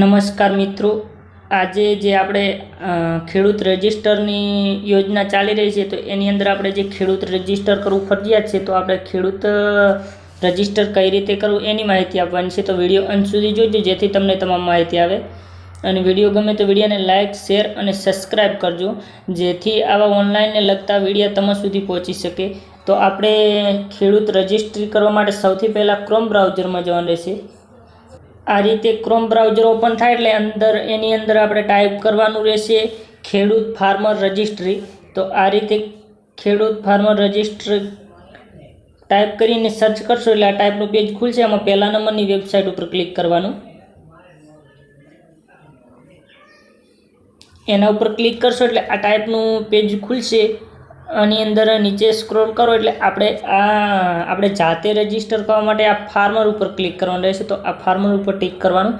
નમસ્કાર મિત્રો. આજે જે આપણે ખેડૂત રજિસ્ટરની યોજના ચાલી રહી છે, તો એની અંદર આપણે જે ખેડૂત રજિસ્ટર કરવું ફરજિયાત છે, તો આપણે ખેડૂત રજિસ્ટર કઈ રીતે કરવું એની માહિતી આપવાની છે, તો વીડિયો અંત સુધી જોજો, જેથી તમને તમામ માહિતી આવે. અને વીડિયો ગમે તો વિડીયોને લાઇક શેર અને સબસ્ક્રાઈબ કરજો, જેથી આવા ઓનલાઈનને લગતા વીડિયો તમારા સુધી પહોંચી શકે. તો આપણે ખેડૂત રજિસ્ટ્રી કરવા માટે સૌથી પહેલાં ક્રોમ બ્રાઉઝરમાં જવાનું રહેશે. આ રીતે ક્રોમ બ્રાઉઝર ઓપન થાય એટલે અંદર એની અંદર આપણે ટાઈપ કરવાનું રહેશે ખેડૂત ફાર્મર રજિસ્ટ્રી તો આ રીતે ખેડૂત ફાર્મર રજિસ્ટ્રી ટાઈપ કરીને સર્ચ કરશો એટલે આ ટાઈપનું પેજ ખુલશે. એમાં પહેલા નંબરની વેબસાઇટ ઉપર ક્લિક કરવાનું. એના ઉપર ક્લિક કરશો એટલે આ ટાઈપનું પેજ ખુલશે. આની અંદર નીચે સ્ક્રોલ કરો એટલે આપણે આ, આપણે જાતે રજિસ્ટર કરવા માટે આ ફાર્મર ઉપર ક્લિક કરવાનું રહેશે. તો આ ફાર્મર ઉપર ટિક કરવાનું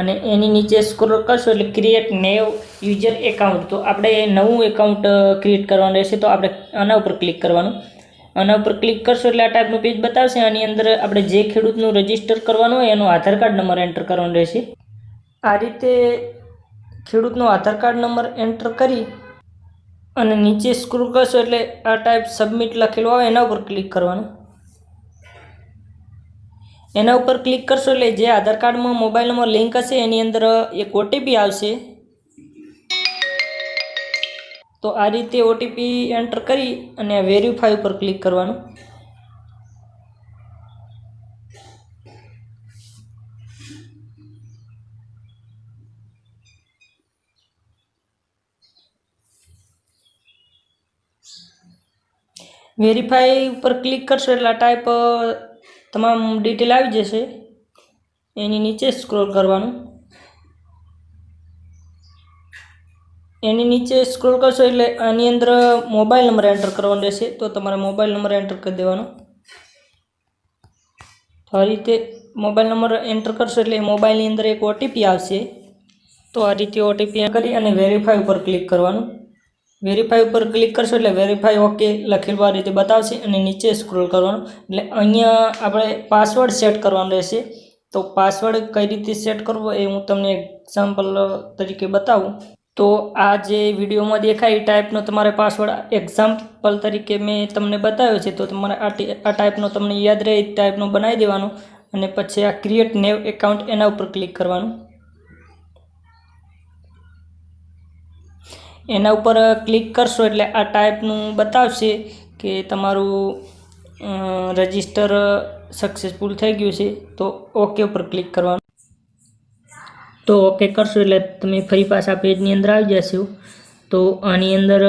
અને એની નીચે સ્ક્રોલ કરશો એટલે ક્રિએટ નેવ યુઝર એકાઉન્ટ તો આપણે નવું એકાઉન્ટ ક્રિએટ કરવાનું રહેશે. તો આપણે આના ઉપર ક્લિક કરવાનું. આના ઉપર ક્લિક કરશો એટલે આ ટાઈપનું પેજ બતાવશે. આની અંદર આપણે જે ખેડૂતનું રજિસ્ટર કરવાનું હોય એનો આધાર કાર્ડ નંબર એન્ટર કરવાનો રહેશે. આ રીતે ખેડૂતનો આધાર કાર્ડ નંબર એન્ટર કરી અને નીચે સ્ક્રોલ કરશો એટલે આ ટાઈપ સબમિટ લખેલું આવે, એના ઉપર ક્લિક કરવાનું. એના ઉપર ક્લિક કરશો એટલે જે આધાર કાર્ડમાં મોબાઈલ નંબર લિંક હશે, એની અંદર એક ઓટીપી આવશે. તો આ રીતે ઓટીપી એન્ટર કરી અને વેરીફાઈ ઉપર ક્લિક કરવાનું. વેરીફાઈ ઉપર ક્લિક કરશો એટલે ટાઈપ તમામ ડિટેલ આવી જશે. એની નીચે સ્ક્રોલ કરવાનું. એની નીચે સ્ક્રોલ કરશો એટલે આની અંદર મોબાઈલ નંબર એન્ટર કરવાનો રહેશે. તો તમારે મોબાઈલ નંબર એન્ટર કરી દેવાનો. આ રીતે મોબાઈલ નંબર એન્ટર કરશો એટલે મોબાઈલની અંદર એક ઓટીપી આવશે. તો આ રીતે ઓટીપી કરી અને વેરીફાઈ ઉપર ક્લિક કરવાનું. વેરીફાઈ ઉપર ક્લિક કરશો એટલે વેરીફાઈ ઓકે લખેલું આ રીતે બતાવશે અને નીચે સ્ક્રોલ કરવાનું. એટલે અહીંયા આપણે પાસવર્ડ સેટ કરવાનો રહેશે. તો પાસવર્ડ કઈ રીતે સેટ કરવો એ હું તમને એક્ઝામ્પલ તરીકે બતાવું. તો આ જે વિડીયોમાં દેખાય એ ટાઈપનો તમારે પાસવર્ડ એક્ઝામ્પલ તરીકે મેં તમને બતાવ્યો છે. તો તમારે આ ટાઈપનો તમને યાદ રહે એ ટાઈપનો બનાવી દેવાનો અને પછી આ ક્રિએટ નેવ એકાઉન્ટ એના ઉપર ક્લિક કરવાનું. એના ઉપર ક્લિક કરશો એટલે આ ટાઈપનું બતાવશે કે તમારું રજિસ્ટર સક્સેસફુલ થઈ ગયું છે, તો ઓકે ઉપર ક્લિક કરવાનું. તો ઓકે કરશો એટલે તમે ફરી પાછા પેજની અંદર આવી જશો. તો આની અંદર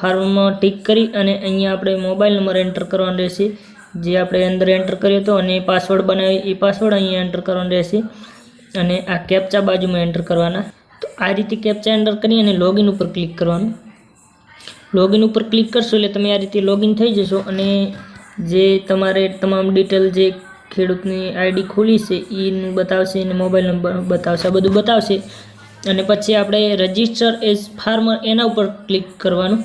ફાર્મમાં ટીક કરી અને અહીંયા આપણે મોબાઈલ નંબર એન્ટર કરવાનો રહેશે. જે આપણે અંદર એન્ટર કર્યો હતો અને પાસવર્ડ બનાવી એ પાસવર્ડ અહીંયા એન્ટર કરવાનો રહેશે. અને આ કેપ્ચા બાજુમાં એન્ટર કરવાના. આ રીતે કેપ્ચા એન્ટર કરી અને લોગિન ઉપર ક્લિક કરવાનું. લોગિન ઉપર ક્લિક કરશો એટલે તમે આ રીતે લોગિન થઈ જશો અને જે તમારે તમામ ડિટેલ જે ખેડૂતની આઈડી ખોલી છે એનું બતાવશે અને મોબાઈલ નંબર બતાવશે, આ બધું બતાવશે. અને પછી આપણે રજિસ્ટર એઝ ફાર્મર એના ઉપર ક્લિક કરવાનું.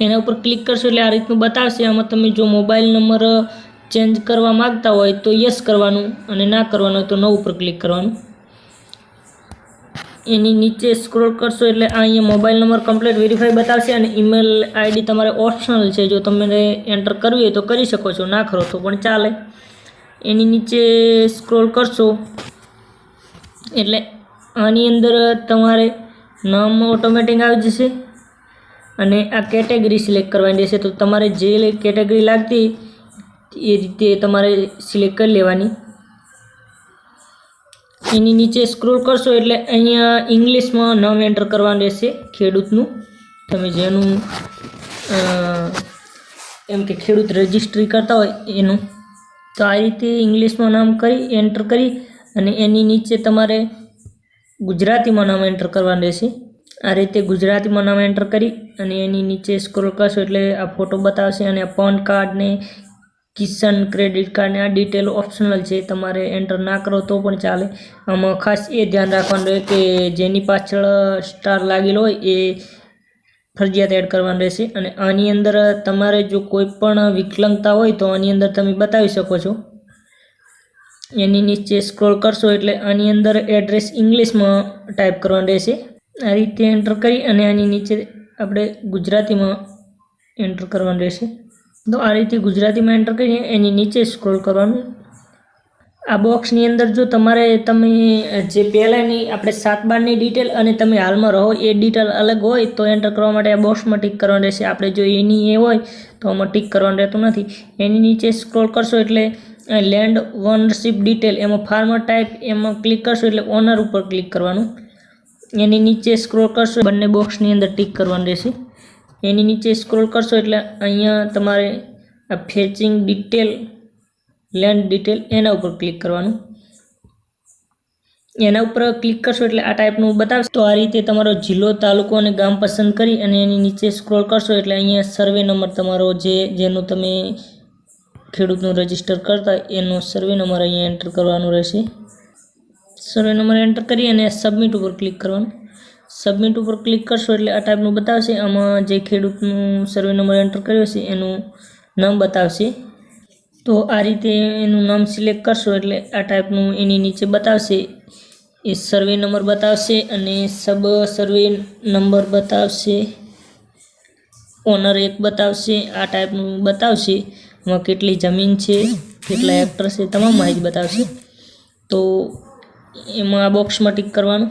એના ઉપર ક્લિક કરશો એટલે આ રીતનું બતાવશે. આમાં તમે જો મોબાઈલ નંબર ચેન્જ કરવા માગતા હોય તો યસ કરવાનું અને ના કરવાનું હોય તો નો ઉપર ક્લિક કરવાનું. એની નીચે સ્ક્રોલ કરશો એટલે અહીંયા મોબાઈલ નંબર કમ્પ્લીટ વેરીફાઈ બતાવશે અને ઈમેલ આઈડી તમારે ઓપ્શનલ છે. જો તમને એન્ટર કરવી હોય તો કરી શકો છો, ના કરો તો પણ ચાલે. એની નીચે સ્ક્રોલ કરશો એટલે આની અંદર તમારે નામ ઓટોમેટિક આવી જશે અને આ કેટેગરી સિલેક્ટ કરવાની રહેશે. તો તમારે જે કેટેગરી લાગતી એ રીતે તમારે સિલેક્ટ કરી લેવાની. એની નીચે સ્ક્રોલ કરશો એટલે અહીંયા ઇંગ્લિશમાં નામ એન્ટર કરવાનું રહેશે ખેડૂતનું. તમે જેનું એમ કે ખેડૂત રજિસ્ટ્રી કરતા હોય એનું. તો આ રીતે ઇંગ્લિશમાં નામ કરી એન્ટર કરી અને એની નીચે તમારે ગુજરાતીમાં નામ એન્ટર કરવાનું રહેશે. આ રીતે ગુજરાતીમાં નામ એન્ટર કરી અને એની નીચે સ્ક્રોલ કરશો એટલે આ ફોટો બતાવશે અને આ પાન કાર્ડ ને કિસાન ક્રેડિટ કાર્ડની આ ડિટેલ ઓપ્શનલ છે. તમારે એન્ટર ના કરો તો પણ ચાલે. આમાં ખાસ એ ધ્યાન રાખવાનું રહે કે જેની પાછળ સ્ટાર લાગેલો હોય એ ફરજિયાત એડ કરવાનું રહેશે. અને આની અંદર તમારે જો કોઈ પણ વિકલાંગતા હોય તો આની અંદર તમે બતાવી શકો છો. એની નીચે સ્ક્રોલ કરશો એટલે આની અંદર એડ્રેસ ઇંગ્લિશમાં ટાઈપ કરવાનું રહેશે. આ રીતે એન્ટર કરી અને આની નીચે આપણે ગુજરાતીમાં એન્ટર કરવાનું રહેશે. તો આ રીતે ગુજરાતીમાં એન્ટર કરીને એની નીચે સ્ક્રોલ કરવાનું. આ બોક્સની અંદર જો તમારે તમે જે પહેલાંની આપણે સાત બારની ડિટેલ અને તમે હાલમાં રહો એ ડિટેલ અલગ હોય તો એન્ટર કરવા માટે આ બોક્સમાં ટીક કરવાનું રહેશે. આપણે જો એની એ હોય તો આમાં ટીક કરવાનું રહેતું નથી. એની નીચે સ્ક્રોલ કરશો એટલે લેન્ડ ઓનરશીપ ડિટેલ એમાં ફાર્મર ટાઈપ એમાં ક્લિક કરશો એટલે ઓનર ઉપર ક્લિક કરવાનું. એની નીચે સ્ક્રોલ કરશો બંને બોક્સની અંદર ટીક કરવાનું રહેશે. એની નીચે સ્ક્રોલ કરશો એટલે અહીંયા તમારે આ ફેચિંગ ડિટેલ લેન્ડ ડિટેલ એના ઉપર ક્લિક કરવાનું. એના ઉપર ક્લિક કરશો એટલે આ ટાઈપનું બતાવશે. તો આ રીતે તમારો જિલ્લો, તાલુકો અને ગામ પસંદ કરી અને એની નીચે સ્ક્રોલ કરશો એટલે અહીંયા સર્વે નંબર તમારો જે, જેનું તમે ખેડૂતનું રજિસ્ટર કરતા એનો સર્વે નંબર અહીંયા એન્ટર કરવાનો રહેશે. સર્વે નંબર એન્ટર કરી અને સબમિટ ઉપર ક્લિક કરવાનું. સબમિટ ઉપર ક્લિક કરશો એટલે આ ટાઈપનું બતાવશે. આમાં જે ખેડૂતનું સર્વે નંબર એન્ટર કર્યો છે, એનું નામ બતાવશે. તો આ રીતે એનું નામ સિલેક્ટ કરશો એટલે આ ટાઈપનું એની નીચે બતાવશે. એ સર્વે નંબર બતાવશે અને સબ સર્વે નંબર બતાવશે. ઓનર એક બતાવશે, આ ટાઈપનું બતાવશે. એમાં કેટલી જમીન છે, કેટલા હેક્ટર છે, તમામ માહિતી બતાવશે. તો એમાં આ બોક્સમાં ટીક કરવાનું.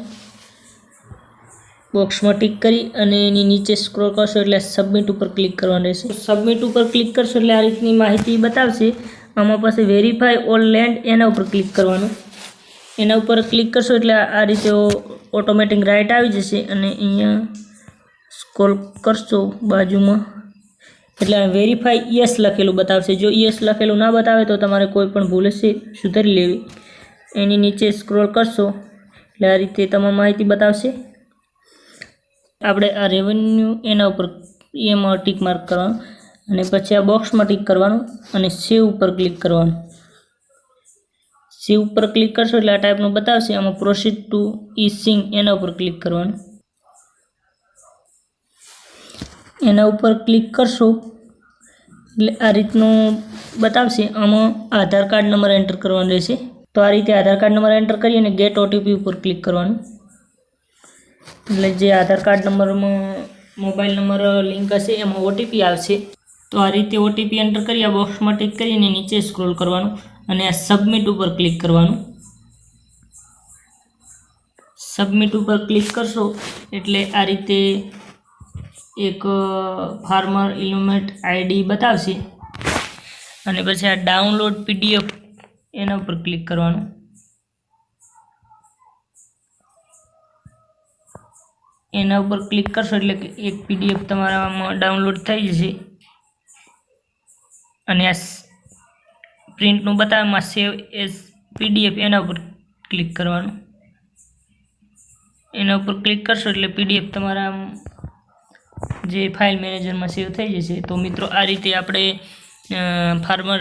બોક્સમાં ટિક કરી અને એની નીચે સ્ક્રોલ કરશો એટલે સબમિટ ઉપર ક્લિક કરવાનું રહેશે. સબમિટ ઉપર ક્લિક કરશો એટલે આ રીતની માહિતી બતાવશે. આમાં પાસે વેરીફાઈ ઓલ લેન્ડ એના ઉપર ક્લિક કરવાનું. એના ઉપર ક્લિક કરશો એટલે આ રીતે ઓટોમેટિક રાઇટ આવી જશે અને અહીંયા સ્ક્રોલ કરશો બાજુમાં. એટલે વેરીફાઈ યસ લખેલું બતાવશે. જો યસ લખેલું ના બતાવે તો તમારે કોઈ પણ ભૂલ હશે, સુધારી લેવી. એની નીચે સ્ક્રોલ કરશો એટલે આ રીતે તમામ માહિતી બતાવશે. આપણે આ રેવન્યુ એના ઉપર એમાં ટીક માર્ક કરવાનું અને પછી આ બોક્સમાં ટીક કરવાનું અને સેવ ઉપર ક્લિક કરવાનું. સેવ ઉપર ક્લિક કરશો એટલે આ ટાઈપનું બતાવશે. આમાં પ્રોસીડ ટુ ઈ સિંગ એના ઉપર ક્લિક કરવાનું. એના ઉપર ક્લિક કરશો એટલે આ રીતનું બતાવશે. આમાં આધાર કાર્ડ નંબર એન્ટર કરવાનો રહેશે. તો આ રીતે આધાર કાર્ડ નંબર એન્ટર કરી અને ગેટ ઓટીપી ઉપર ક્લિક કરવાનું. એટલે જે આધાર કાર્ડ નંબરમાં, મોબાઈલ નંબર, લિંક હશે, એમાં ઓટીપી આવશે. તો આ રીતે ઓટીપી એન્ટર કરી, આ બોક્સમાં ટિક કરીને નીચે સ્ક્રોલ કરવાનું અને આ સબમિટ ઉપર ક્લિક કરવાનું. સબમિટ ઉપર ક્લિક કરશો એટલે આ રીતે એક ફાર્મર ઇલ્યુમેટ આઈડી બતાવશે. અને પછી આ ડાઉનલોડ પીડીએફ એના ઉપર ક્લિક કરવાનું. એના ઉપર ક્લિક કરશો એટલે એક પીડીએફ તમારામાં ડાઉનલોડ થઈ જશે. અને આ પ્રિન્ટનું બતાવવામાં સેવ એઝ પીડીએફ એના ઉપર ક્લિક કરવાનું. એના ઉપર ક્લિક કરશો એટલે પીડીએફ તમારા જે ફાઇલ મેનેજરમાં સેવ થઈ જશે. તો મિત્રો, આ રીતે આપણે ફાર્મર